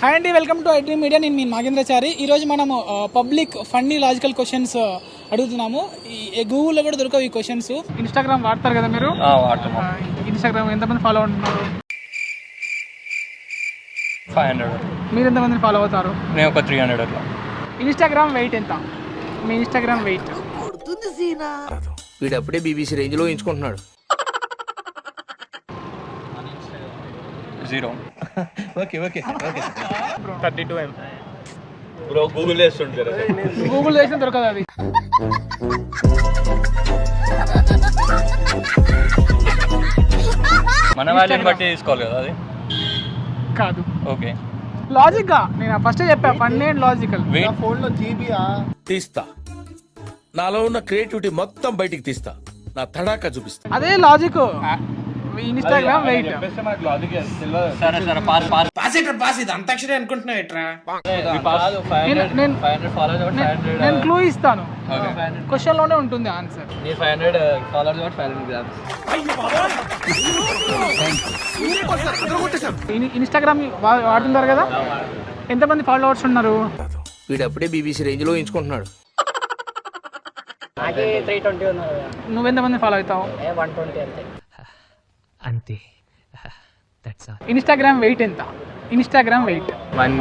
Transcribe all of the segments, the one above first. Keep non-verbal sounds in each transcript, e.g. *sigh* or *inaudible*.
Hi అండి welcome to iDream media నేను మీ నాగేంద్రచారి. ఈరోజు మనము పబ్లిక్ ఫన్నీ లాజికల్ క్వశ్చన్స్ అడుగుతున్నాము. ఈ గూగుల్లో కూడా దొరకవు ఈ క్వశ్చన్స్ ఇన్స్టాగ్రామ్ వాడతారు కదా మీరు? వాడతాము. ఇన్స్టాగ్రామ్ ఎంతమంది ఫాలో అవుతున్నారు? ఫైవ్ హండ్రెడ్ మీరు ఎంతమందిని ఫాలో అవుతారు? నేను ఒక త్రీ హండ్రెడ్ అట్లా. ఇన్స్టాగ్రామ్ వెయిట్ ఎంత? మీ ఇన్స్టాగ్రామ్ వెయిట్ వీడు అప్పుడే బీబీసీ రేంజ్లో ఎంచుకుంటున్నాడు zero okay okay okay thirty two bro Google వేస్తుంటారు గూగుల్ చేసిన దొరకదు అది. మన వాల్యూని బట్టి తీసుకోవాలి కదా అది? కాదు. ఓకే లాజిక్గా నేను ఫస్ట్ చెప్పా ఫన్నీ అండ్ లాజికల్ వెయిట్ తీస్తా. నాలో ఉన్న క్రియేటివిటీ మొత్తం బయటికి తీస్తా. నా తడాకా చూపిస్తా. అదే లాజిక్ ఇన్స్టాగ్రామ్ వెయిట్. సరే సరే పాస్ పాస్. పాస్ ఇది అంతాక్షరి అనుకుంటున్నావు ఎట్రా? నేను నేను- నేను- నేను క్లూ ఇస్తాను. క్వశ్చన్లోనే ఉంటుంది ఆన్సర్ ఫైవ్ హండ్రెడ్ ఫాలోవర్స్ కాబట్టి ఫైవ్ హండ్రెడ్ గ్రామ్స్ ఇన్స్టాగ్రామ్ వాడుతున్నారు కదా? ఎంతమంది ఫాలోవర్స్ ఉన్నారు? వీడు అప్పుడే బీబీసీ రేంజ్లో ఎంచుకుంటున్నాడు. నువ్వెంతమంది ఫాలో అవుతావు? అంతే. దట్స్ ఆల్ ఇన్స్టాగ్రామ్ వెయిట్ ఎంత? ఇన్స్టాగ్రామ్ వెయిట్ వన్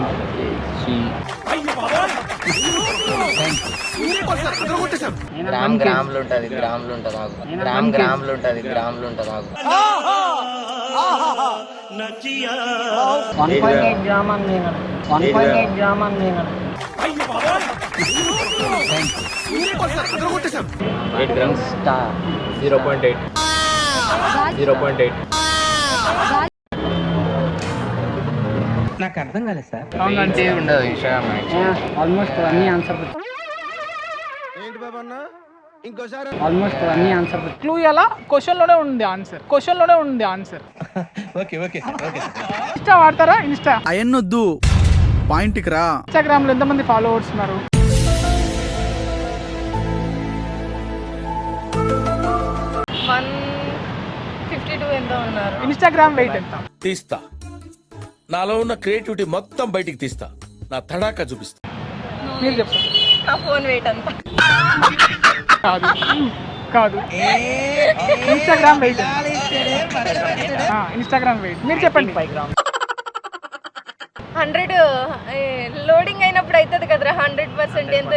గ్రామ్ గ్రాములు ఉంటుంది గ్రాములు ఉంటుంది నాకు. గ్రామ్ గ్రాములు ఉంటుంది గ్రాములు ఉంటుంది నాకు. Eight grams zero point eight zero point eight. నాకు అర్థం కాలేదు సార్. అవునండి ఉండదు ఇన్స్టాగ్రామ్ ఆల్మోస్ట్ అన్ని? ఆన్సర్ ఆల్మోస్ట్ అన్ని ఆన్సర్ క్లూ ఎలా? క్వశ్చన్లోనే ఉంది ఆన్సర్ క్వశ్చన్లోనే ఉంది answer *laughs* okay okay okay Insta వాడతారా? ఇన్స్టా అయన్నొద్దు. పాయింట్కి రా. ఇన్స్టాగ్రామ్లో ఎంతమంది ఫాలోవర్స్ ఉన్నారు? వన్ ఫిఫ్టీ టూ ఎంతో ఉన్నారు? ఇన్స్టాగ్రామ్ వెయిట్ ఎంత? తీస్తా. నాలో ఉన్న క్రియేటివిటీ మొత్తం బయటికి తీస్తా. నా తడాకా చూపిస్తా. మీరు చెప్పండి. నా ఫోన్ వెయిట్ అంతా కాదు. కాదు. Instagram weight Instagram weight. మీరు చెప్పండి. హండ్రెడ్ లోడింగ్ అయినప్పుడు అవుతుంది కదరా? హండ్రెడ్ పర్సెంట్ ఎంత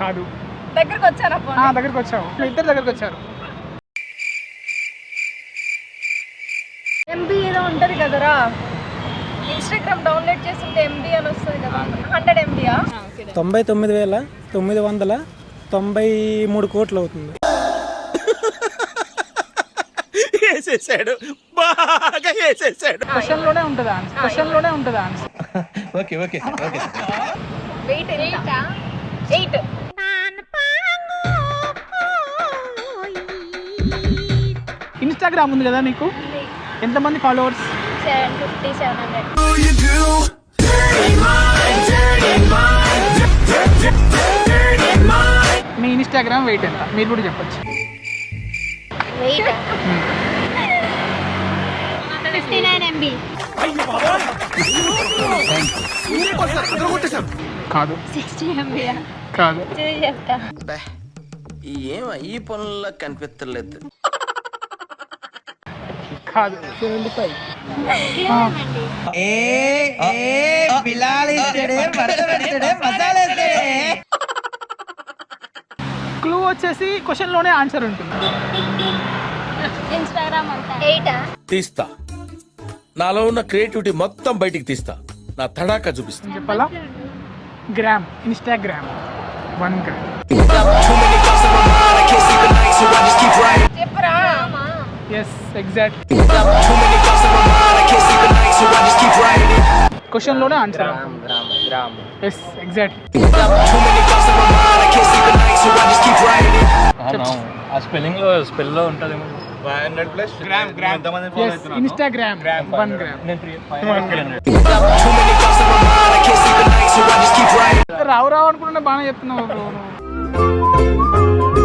కాదు. దగ్గరకు వచ్చాను ఫోన్ ఆ, దగ్గరికి వచ్చావు మీ ఇద్దరు దగ్గరికి వచ్చారు. ఎంబీ ఏదో ఉంటది కదరా. ఇన్స్టాగ్రామ్ డౌన్లోడ్ చేస్తుంటే ఎంబీ అని వస్తుంది కదా. హండ్రెడ్ ఎంబీయా తొంభై తొమ్మిది వేల తొమ్మిది వందల తొంభై మూడు కోట్లు అవుతుంది. వేసేసాడు. బాగా వేసేసాడు. క్వశ్చన్లోనే ఉంటుంది క్వశ్చన్లోనే ఉంటుంది answer okay okay okay. Weight ఎంత? ఎయిట్ ఇన్స్టాగ్రామ్ ఉంది కదా నీకు? ఎంతమంది followers seven fifty seven hundred. మీ ఇన్స్టాగ్రామ్ వెయిట్ ఎంత? మీరు కూడా చెప్పొచ్చు. వెయిట్ ఫిఫ్టీ నైన్ ఎంబీ కాదు. సిక్స్టీ ఎంబీయా కాదు. చూసి చెప్తా. ఏం ఈ పనుల్లో కనిపించలేదు కాదు. క్లూ వచ్చేసి క్వశ్చన్లోనే ఆన్సర్ ఉంటుంది. ఇన్స్టాగ్రామ్ అంతా. ఎయిటా? తీస్తా. నాలో ఉన్న క్రియేటివిటీ మొత్తం బయటికి తీస్తా. నా తడాకా చూపిస్తా. చెప్పాలా? Gram Instagram. One gram. చెప్పురా? ఎస్ ఎగ్జాక్ట్ క్వశ్చన్లోనే answer gram gram gram yes exact ఆ స్పెల్లింగ్లో స్పెల్లో ఉంటుందేమో five hundred plus gram gram ఎంతమంది follow yes Instagram one gram నేను త్రీ ఫైవ్ హండ్రెడ్ రావు రావు అనుకుంటే బాగానే చెప్తున్నావు bro నువ్వు